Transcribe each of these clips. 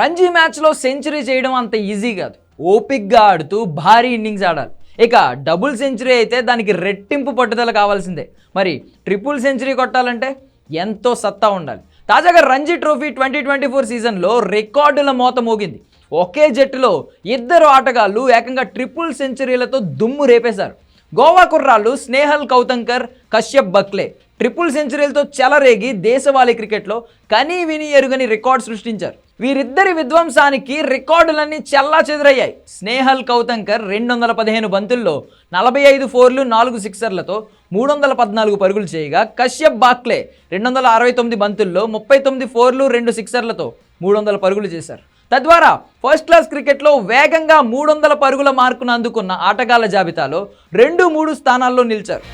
రంజీ మ్యాచ్లో సెంచరీ చేయడం అంత ఈజీ కాదు. ఓపిక్గా ఆడుతూ భారీ ఇన్నింగ్స్ ఆడాలి. ఇక డబుల్ సెంచరీ అయితే దానికి రెట్టింపు పట్టుదల కావాల్సిందే. మరి ట్రిపుల్ సెంచరీ కొట్టాలంటే ఎంతో సత్తా ఉండాలి. తాజాగా Ranji trophy twenty twenty four సీజన్లో రికార్డుల మోత మోగింది. ఒకే జట్టులో ఇద్దరు ఆటగాళ్ళు ఏకంగా ట్రిపుల్ సెంచరీలతో దుమ్ము రేపేశారు. గోవా కుర్రాళ్ళు స్నేహల్ కౌతంకర్ కశ్యప్ బక్లే ట్రిపుల్ సెంచరీలతో చెలరేగి దేశవాళీ క్రికెట్లో కనీ విని ఎరుగని రికార్డ్ సృష్టించారు. వీరిద్దరి విధ్వంసానికి రికార్డులన్నీ చెల్లా చెదురయ్యాయి. స్నేహల్ కౌతంకర్ రెండు వందల పదిహేను బంతుల్లో నలభై ఐదు ఫోర్లు నాలుగు సిక్సర్లతో మూడు వందల పద్నాలుగు పరుగులు చేయగా కశ్యప్ బాక్లే రెండు వందల అరవై తొమ్మిది బంతుల్లో ముప్పై తొమ్మిది ఫోర్లు రెండు సిక్సర్లతో మూడు వందల పరుగులు చేశారు. తద్వారా ఫస్ట్ క్లాస్ క్రికెట్లో వేగంగా మూడు వందల పరుగుల మార్కును అందుకున్న ఆటగాళ్ళ జాబితాలో రెండు మూడు స్థానాల్లో నిలిచారు.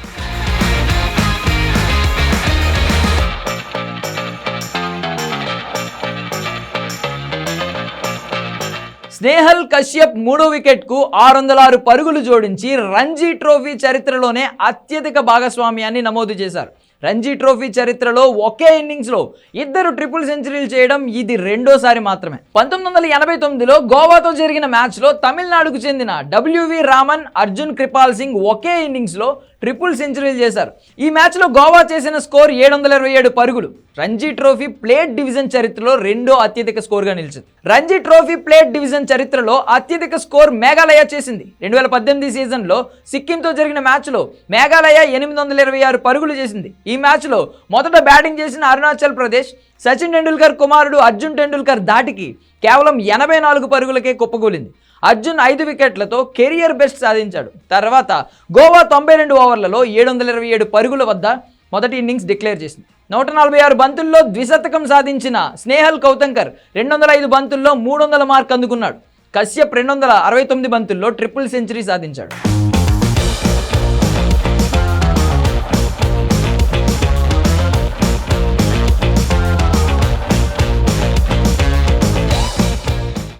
స్నేహల్ కశ్యప్ మూడో వికెట్కు ఆరు వందల ఆరు పరుగులు జోడించి రంజీ ట్రోఫీ చరిత్రలోనే అత్యధిక భాగస్వామ్యాన్ని నమోదు చేశారు. రంజీ ట్రోఫీ చరిత్రలో ఒకే ఇన్నింగ్స్లో ఇద్దరు ట్రిపుల్ సెంచరీలు చేయడం ఇది రెండోసారి మాత్రమే. పంతొమ్మిది వందల ఎనభై తొమ్మిదిలో గోవాతో జరిగిన మ్యాచ్లో తమిళనాడుకు చెందిన డబ్ల్యూవి రామన్ అర్జున్ కృపాల్ సింగ్ ఒకే ఇన్నింగ్స్లో ట్రిపుల్ సెంచరీలు చేశారు. ఈ మ్యాచ్లో గోవా చేసిన స్కోర్ ఏడు వందల ఇరవై ఏడు పరుగులు. రంజీ ట్రోఫీ ప్లేట్ డివిజన్ చరిత్రలో రెండో అత్యధిక స్కోర్గా నిలిచింది. రంజీ ట్రోఫీ ప్లేట్ డివిజన్ చరిత్రలో అత్యధిక స్కోర్ మేఘాలయ చేసింది. రెండు వేల పద్దెనిమిది సీజన్లో సిక్కింతో జరిగిన మ్యాచ్లో మేఘాలయ ఎనిమిది వందల ఇరవై ఆరు పరుగులు చేసింది. ఈ మ్యాచ్లో మొదట బ్యాటింగ్ చేసిన అరుణాచల్ ప్రదేశ్ సచిన్ టెండూల్కర్ కుమారుడు అర్జున్ టెండూల్కర్ దాటికి కేవలం ఎనభై నాలుగు పరుగులకే కుప్పకూలింది. అర్జున్ ఐదు వికెట్లతో కెరియర్ బెస్ట్ సాధించాడు. తర్వాత గోవా తొంభై రెండు ఓవర్లలో ఏడు వందల ఇరవై ఏడు పరుగుల వద్ద మొదటి ఇన్నింగ్స్ డిక్లేర్ చేసింది. నూట నలభై ఆరు బంతుల్లో ద్విశతకం సాధించిన స్నేహల్ కౌతంకర్ రెండు వందల ఐదు బంతుల్లో మూడు వందల మార్క్ అందుకున్నాడు. కశ్యప్ రెండు వందల అరవై తొమ్మిది బంతుల్లో ట్రిపుల్ సెంచరీ సాధించాడు.